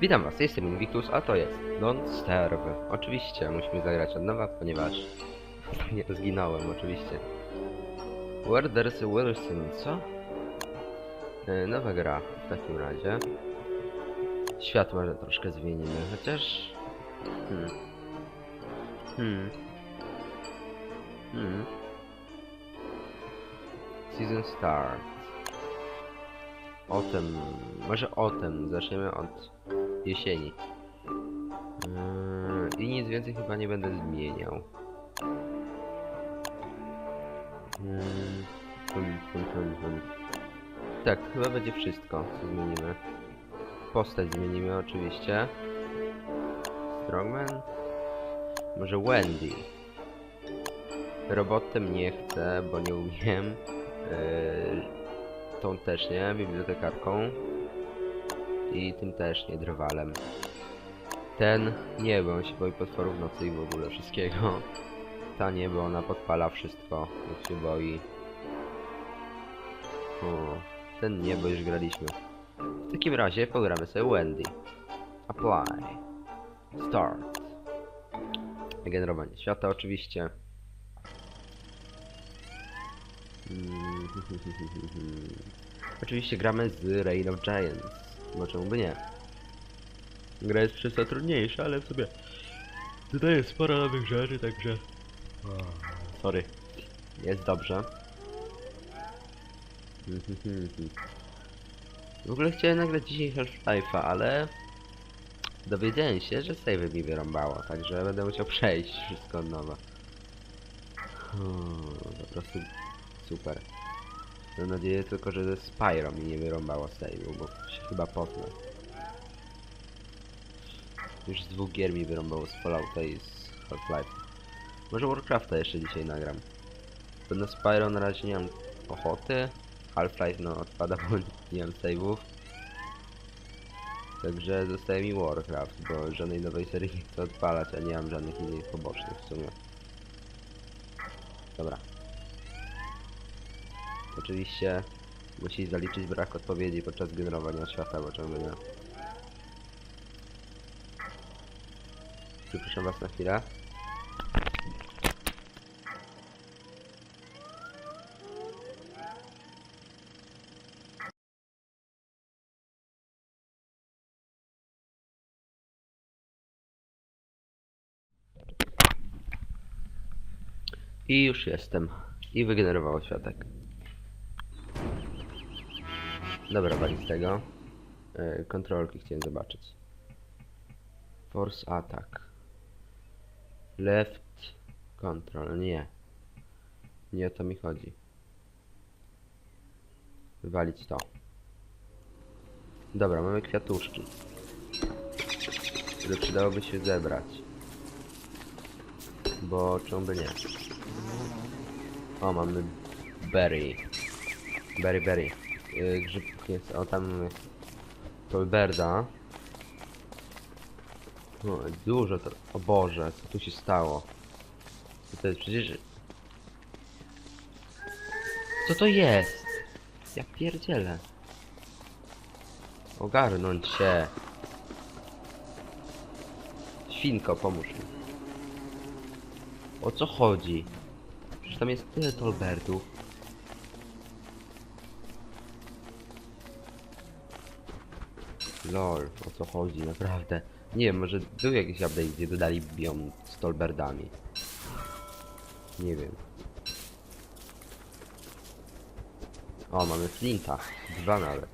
Witam was, jestem Invictus, a to jest Non-Sterve. Oczywiście musimy zagrać od nowa, ponieważ nie zginąłem, oczywiście. A Wilson, co? E, nowa gra w takim razie. Świat może troszkę zmienimy, chociaż... Hmm. Hmm. Hmm. Season Start. O tym, może o tym, zaczniemy od jesieni. Yy, I nic więcej chyba nie będę zmieniał. Yy. Tak, chyba będzie wszystko, co zmienimy. Postać zmienimy oczywiście. Strongman? Może Wendy? Robotem nie chcę, bo nie umiem. Yy, tą też nie, bibliotekarką. I tym też nie, drwalem. Ten nie, on się boi potworów nocy i w ogóle wszystkiego. Ta nie, bo ona podpala wszystko, jak się boi. O, ten nie, bo już graliśmy. W takim razie pogramy sobie Wendy. Apply. Start. Generowanie świata oczywiście. Mm, Oczywiście gramy z Reign of Giants. Bo czemu by nie? Gra jest przez to trudniejsza, ale w sobie dodaje sporo nowych rzeczy, także... Sorry. Jest dobrze. W ogóle chciałem nagrać dzisiaj Half-Life'a, ale... Dowiedziałem się, że save mi wyrąbało, także będę musiał przejść wszystko od nowa. Po prostu super. Mam nadzieję tylko, że ze Spyro mi nie wyrąbało save'u, bo się chyba potnę. Już z dwóch gier mi wyrąbało z Fallouta i z Half-Life. Może Warcrafta jeszcze dzisiaj nagram. Bo na Spyro na razie nie mam ochoty. Half-Life no odpada, bo nie mam save'ów. Także zostaje mi Warcraft, bo żadnej nowej serii nie chcę odpalać, a nie mam żadnych innych pobocznych w sumie. Dobra. Oczywiście musi zaliczyć brak odpowiedzi podczas generowania świata, bo czemu nie. Przepraszam was na chwilę. I już jestem. I wygenerowało światek. Dobra, wali z tego. Yy, kontrolki chciałem zobaczyć. Force attack. Left control. Nie. Nie o to mi chodzi. Wywalić to. Dobra, mamy kwiatuszki. Które przydałoby się zebrać. Bo czemu by nie? O, mamy berry. Berry, berry. Grzybków jest. O, tam mamy Tolberda. No, dużo to... O Boże, co tu się stało? Co to jest? Przecież... Co to jest? Ja pierdzielę. Ogarnąć się. Świnko, pomóż mi. O co chodzi? Przecież tam jest tyle Tolbertów. Lol, o co chodzi, naprawdę. Nie wiem, może był jakiś update, gdzie dodali biom z. Nie wiem. O, mamy Flinta. Dwa nawet.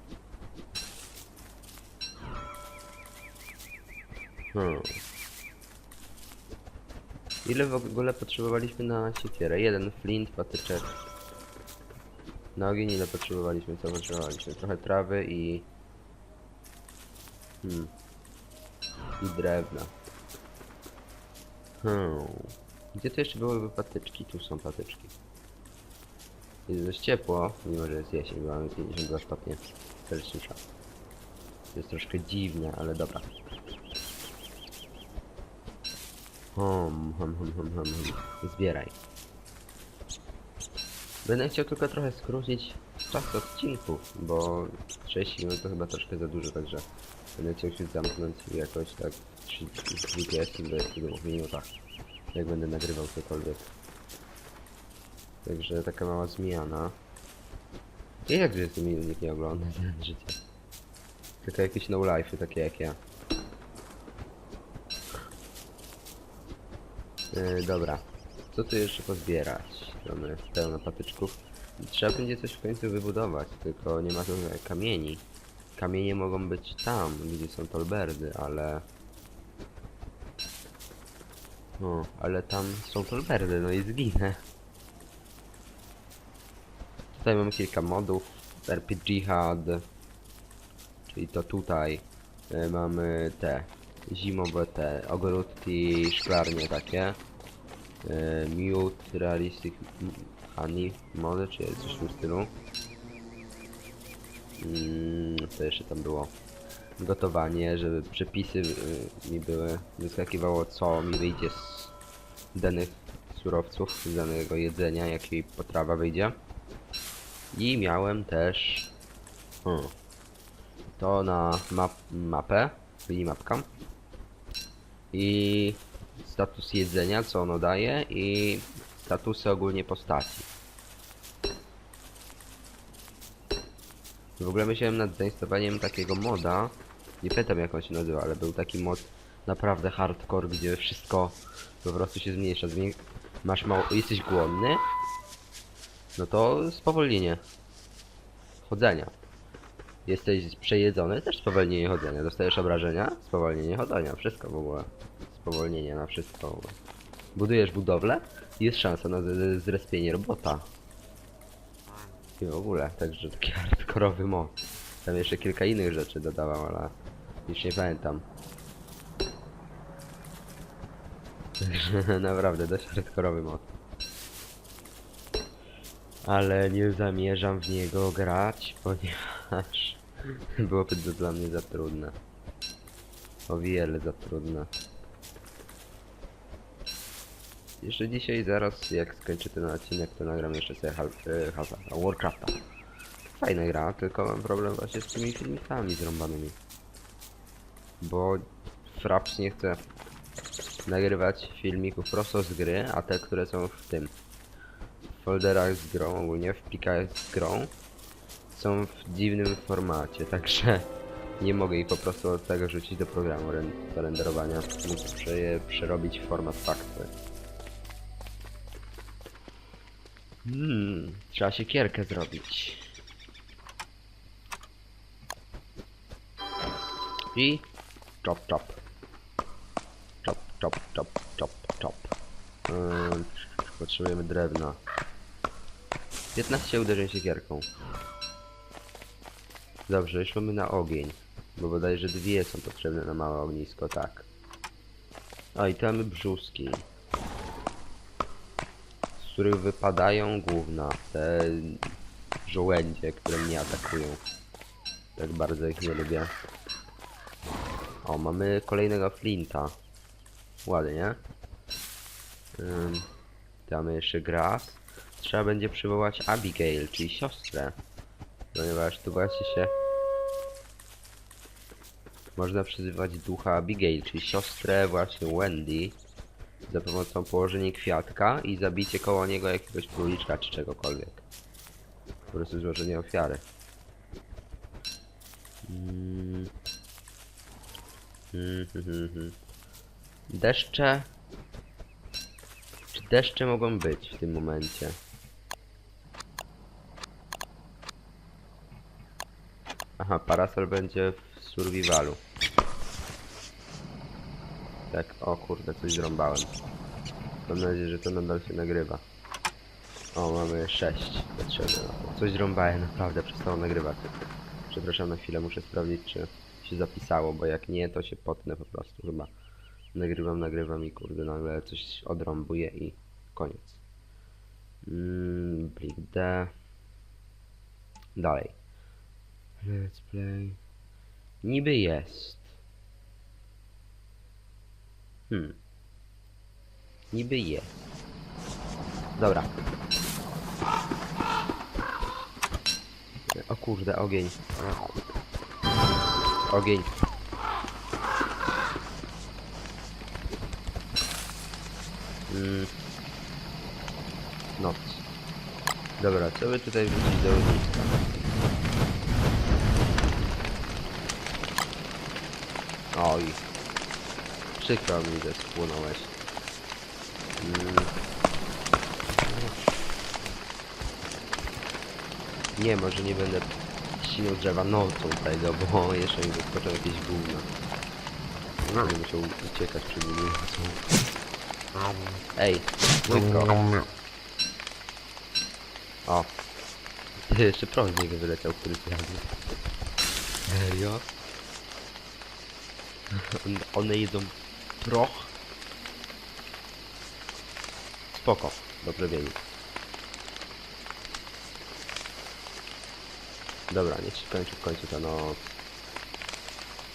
Hmm. Ile w ogóle potrzebowaliśmy na siekierę? Jeden flint, patyczek. Na ogień ile potrzebowaliśmy? Co potrzebowaliśmy? Trochę trawy i... Hmm. I drewna. Hmm. Gdzie to jeszcze byłyby patyczki? Tu są patyczki. Jest dość ciepło, mimo że jest jesień, bo mamy 52 stopnie Celsjusza. To jest troszkę dziwne, ale dobra. Hom, hom, hom, hom, hom, hom. Zbieraj. Będę chciał tylko trochę skrócić czas odcinków, bo 6 minut to chyba troszkę za dużo, także Będę chciał się zamknąć jakoś tak w 30 do 2 minutach. Jak będę nagrywał cokolwiek. Także taka mała zmiana. I jak 20 minut nikt nie ogląda życie. Tylko jakieś no life'y takie jak ja. Yy, dobra. Co tu jeszcze pozbierać? Mamy pełno patyczków. Trzeba będzie coś w końcu wybudować, tylko nie ma tu kamieni. Kamienie mogą być tam, gdzie są tolberdy, ale... No, ale tam są tolberdy, no i zginę. Tutaj mamy kilka modów. RPG HUD. Czyli to tutaj. E, Mamy te zimowe te ogródki, szklarnie takie. E, Mute, Realistic Honey mody, czy coś w tym stylu. Mm, co jeszcze tam było? Gotowanie, żeby przepisy y, mi były, wyskakiwało co mi wyjdzie z danych surowców, z danego jedzenia, jakiej potrawa wyjdzie. I miałem też hmm, to na map, mapę, minimapka i status jedzenia, co ono daje i statusy ogólnie postaci. W ogóle myślałem nad zainstalowaniem takiego moda, nie pamiętam jak on się nazywa, ale był taki mod naprawdę hardcore, gdzie wszystko po prostu się zmniejsza. Masz mało, jesteś głodny, no to spowolnienie chodzenia. Jesteś przejedzony, też spowolnienie chodzenia. Dostajesz obrażenia, spowolnienie chodzenia. Wszystko w ogóle. Spowolnienie na wszystko. Budujesz budowlę jest szansa na zrespienie robota. I w ogóle, także taki hardkorowy mod. Tam jeszcze kilka innych rzeczy dodawałem, ale już nie pamiętam. Także naprawdę dość hardkorowy mod. Ale nie zamierzam w niego grać, ponieważ byłoby to dla mnie za trudne. O wiele za trudne. Jeszcze dzisiaj, zaraz jak skończę ten odcinek, to nagram jeszcze sobie Half, e, Warcrafta. Fajna gra, tylko mam problem właśnie z tymi filmikami zrąbanymi. Bo Fraps nie chce nagrywać filmików prosto z gry, a te, które są w tym w folderach z grą, ogólnie w plikach z grą są w dziwnym formacie, także nie mogę ich po prostu od tego rzucić do programu do renderowania. Muszę je przerobić w format factory. Hmm, trzeba siekierkę zrobić. I chop chop. Chop chop chop chop chop. Ym, potrzebujemy drewna. 15 uderzeń siekierką. Dobrze, już mamy na ogień. Bo bodajże dwie są potrzebne na małe ognisko, tak. A i tu mamy brzuski. Których wypadają główna. Te żołędzie, które mnie atakują. Tak bardzo ich nie lubię. O, mamy kolejnego flinta. Ładnie. Mamy jeszcze gras. Trzeba będzie przywołać Abigail, czyli siostrę. Ponieważ tu właśnie się... Można przyzywać ducha Abigail, czyli siostrę właśnie Wendy. Za pomocą położenia kwiatka i zabicie koło niego jakiegoś króliczka czy czegokolwiek. Po prostu złożenie ofiary. Mm. Mm, hmm, hmm, hmm. Deszcze. Czy deszcze mogą być w tym momencie? Aha, parasol będzie w survivalu. Tak, o kurde, coś zrąbałem. Mam nadzieję, że to nadal się nagrywa. O, mamy 6 potrzebne. Coś zrąbałem, naprawdę przestało nagrywać. Przepraszam na chwilę, muszę sprawdzić, czy się zapisało, bo jak nie, to się potnę po prostu chyba. Nagrywam, nagrywam i kurde, nagle coś odrąbuję i koniec. Mm, Big D. Dalej. Let's play. Niby jest. Hmm. Niby je. Dobra. O kurde, ogień. Ogień. Mm. Noc. Dobra, co by tutaj wrócić do ogniska? Oj. Przykro mi, że spłonąłeś. Mm. Nie, może nie będę ścinał drzewa nocą tutaj, no bo jeszcze mi wyskoczą jakieś gówna. No, będę musiał uciekać przed nimi. Ej, łyko. O. Jeszcze prąd z niego wyleciał, który zjadł. Serio? On- One jedzą proch? Spoko, dobrze wiedzieć. Dobra, niech się kończy w końcu ta noc.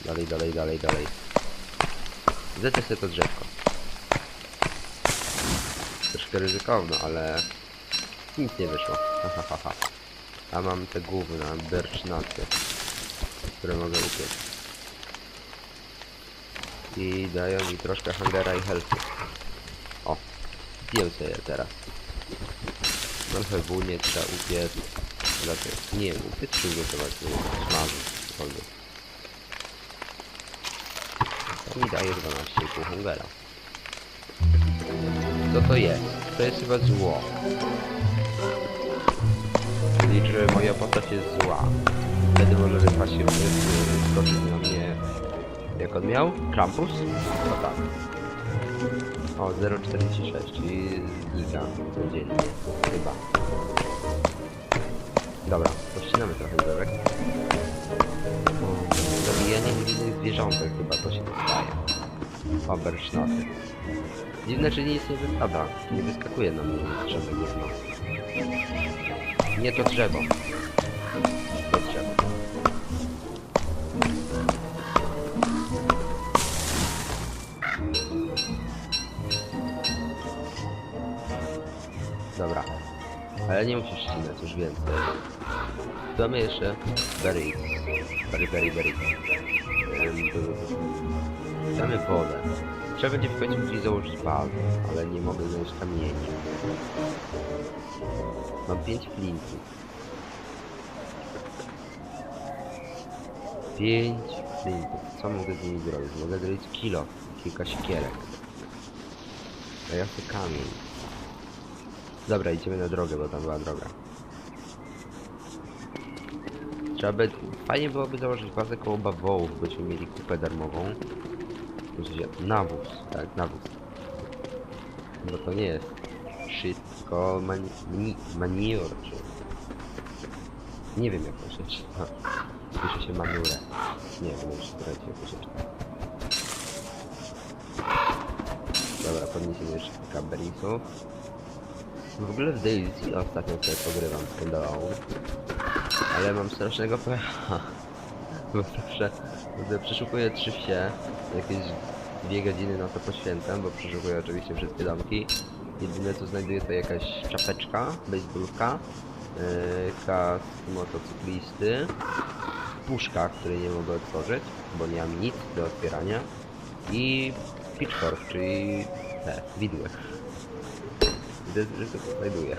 Dalej, dalej, dalej, dalej. Zetnę sobie to drzewko. Troszkę ryzykowno, ale nic nie wyszło. Ha, ha, ha, ha. A mam te gówna, birchnuty, które mogę upiec. I dają mi troszkę hungera i healthy. O, zjem sobie teraz. Trochę nie trzeba upiec. Dlaczego? Nie, upiec czy ugotować, nie wiem, smażyć, cokolwiek. To mi daje 12,5 hungera. Co to jest? To jest chyba zło. Czyli, że moja postać jest zła. Wtedy może wypaść się skoczyć na mnie. Jak on miał? Krampus? No tak. O, 0,46, czyli giga codziennie. Chyba. Dobra, pościnamy trochę drzewek. O, Zabijanie innych zwierzątek chyba to się dostaje. O, bersznaty. Dziwne, że nic nie wypada. Nie wyskakuje na mnie drzewek jedno. Nie. To drzewo. Ale nie musisz ścinać, już więcej. Damy jeszcze berry. Berry, berry, berry. Damy wodę. Trzeba będzie w końcu gdzieś założyć bazę, ale nie mogę znaleźć kamieni. Mam 5 flintów. 5 flintów. Co mogę z nimi zrobić? Mogę zrobić kilo, kilka siekierek. A ja chcę kamień. Dobra, idziemy na drogę, bo tam była droga. Trzeba by... Fajnie byłoby założyć bazę koło bawołów, byśmy mieli kupę darmową. Sensie, nawóz, tak, nawóz. Bo to nie jest tylko mani... mani... manure, czy... Nie wiem jak to się czyta. Pisze się manure. Nie wiem, już słuchajcie jak się czyta. Dobra, podniesiemy jeszcze kilka berriesów. W ogóle w Daisy ostatnio sobie pogrywam z. Ale mam strasznego pecha. Bo zawsze, gdy przeszukuję trzy wsie, jakieś dwie godziny na to poświęcam, bo przeszukuję oczywiście wszystkie domki. Jedyne co znajduję to jakaś czapeczka, baseballka, yy, kask motocyklisty, puszka, której nie mogę otworzyć, bo nie mam nic do otwierania i pitchfork, czyli te, widły. Widzę, że to znajduję.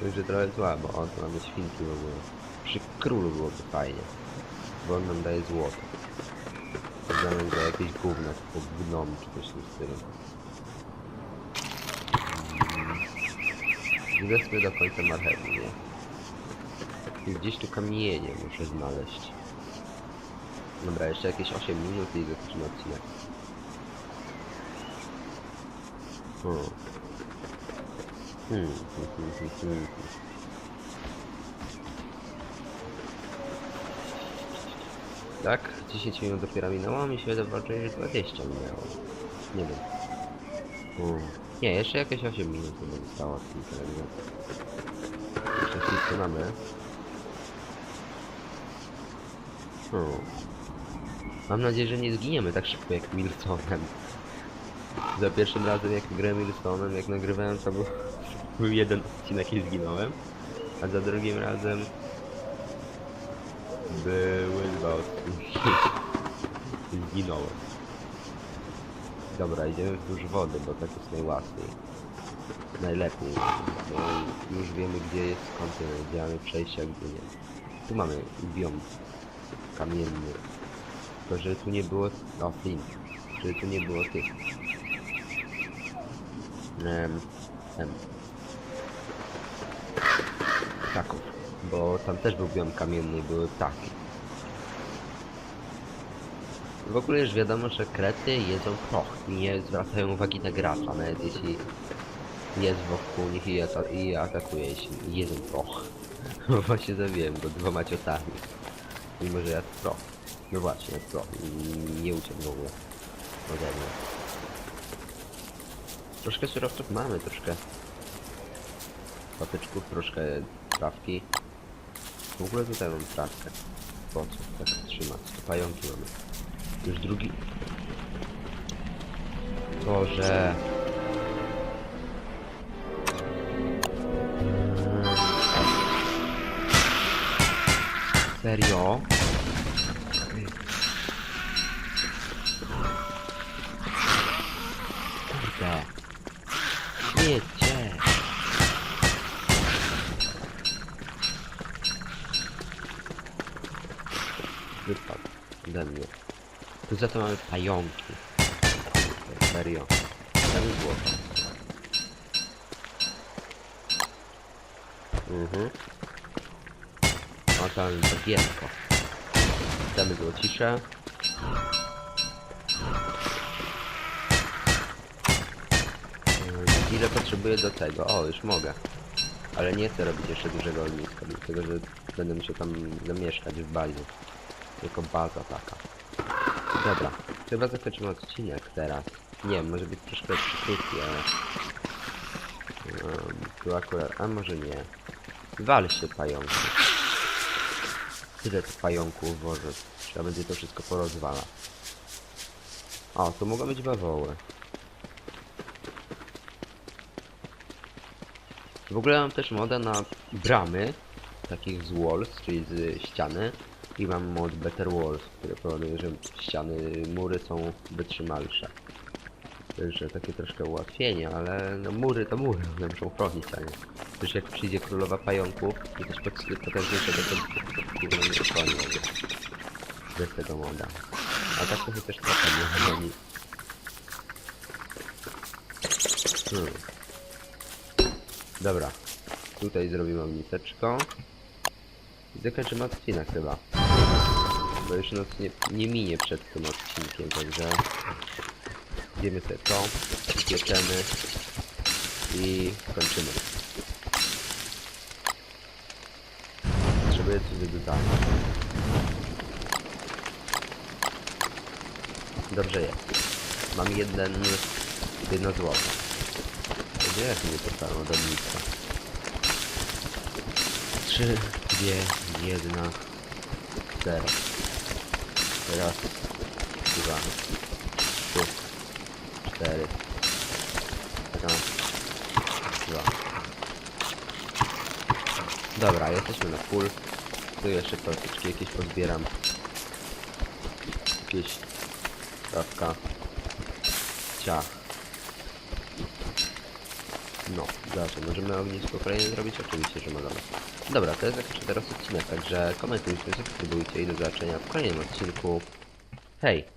Także trochę słabo. O, tu mamy świnki w ogóle. Przy królu byłoby fajnie. Bo on nam daje złoto. W zamian za jakieś gówno, typu gnom czy coś w tym stylu. Sobie do końca marchewy, nie? I gdzieś tu kamienie muszę znaleźć. Dobra, jeszcze jakieś 8 minut i zakończymy odcinek. Hmm. Hmm, hmm, hmm, hmm. Tak, 10 minut dopiero minęło, mi się wydawało, że 20 minęło. Nie wiem. Hmm. Nie, jeszcze jakieś 8 minut chyba zostało w tym terenie. Jeszcze chwilkę mamy. Hmm. Mam nadzieję, że nie zginiemy tak szybko jak Wilsonem. Za pierwszym razem jak grałem Wilsonem, jak nagrywałem to był, jeden odcinek i zginąłem. A za drugim razem były dwa odcinki zginąłem. Dobra, idziemy wzdłuż wody, bo tak jest najłatwiej. Najlepiej, bo już wiemy gdzie jest kontynent, gdzie mamy przejście, a gdzie nie. Tu mamy biom kamienny. Tylko, że tu nie było... O, flint. Że tu nie było tych... Em. Ptaków. Bo tam też był biom kamienny i były ptaki. W ogóle już wiadomo, że krety jedzą proch i nie zwracają uwagi na gracza, nawet jeśli jest wokół nich i, ata i atakuje, jeśli jedzą proch. Właśnie zabiłem go dwoma ciosami. Mimo, że jadł proch. No właśnie, proch i nie uciekł w ogóle ode mnie. Troszkę surowców mamy, troszkę patyczków, troszkę trawki. W ogóle tutaj mam trawkę. Po co tak trzymać? To pająki mamy. Już drugi. Boże. Serio? Kurde. Wiecie. Wypadł ode mnie. Tu za to mamy pająki. Kurde, Serio. Tam było to. Mhm. O, tam bagienko. Damy złocisze. Yy, Ile potrzebuję do tego? O, już mogę. Ale nie chcę robić jeszcze dużego ogniska, dlatego że będę musiał tam zamieszkać w bazie. Tylko baza taka. Dobra, chyba zakończymy odcinek teraz. Nie może być troszkę krótki, ale... Um, tu akurat, a może nie. Wal się pająku. Tyle pająków woży. Trzeba będzie to wszystko porozwalać. O, tu mogą być bawoły. W ogóle mam też modę na bramy, takich z walls, czyli z ściany. I mam mod Better Walls, który powoduje, że ściany, mury są wytrzymalsze. Także takie troszkę ułatwienie, ale no mury to mury, one muszą chronić, a nie. Też jak przyjdzie królowa pająków, to też pot- potężniejsze do tego nie ochroni. Bez tego moda. A tak to się też trochę nie chroni. Hmm. Dobra. Tutaj zrobimy miseczką. I zakończymy odcinek chyba. Bo już noc nie, nie minie przed tym odcinkiem, także... Idziemy sobie to, pieczemy i kończymy. Potrzebuję coś do dodania. Dobrze jest. Mam jeden... jedno złoto. Gdzie ja się nie postaram do miejsca? Trzy, dwie, jedna, zero. Teraz dwa, trzy, cztery, raz, dwa. Dobra, jesteśmy na full. Tu jeszcze kortyczki jakieś pozbieram. Jakieś trawka. Ciach. No, dobrze, możemy ognisko kolejne zrobić? Oczywiście, że możemy. Dobra, to jest jakiś teraz odcinek, także komentujcie, subskrybujcie i do zobaczenia w kolejnym odcinku. Hej!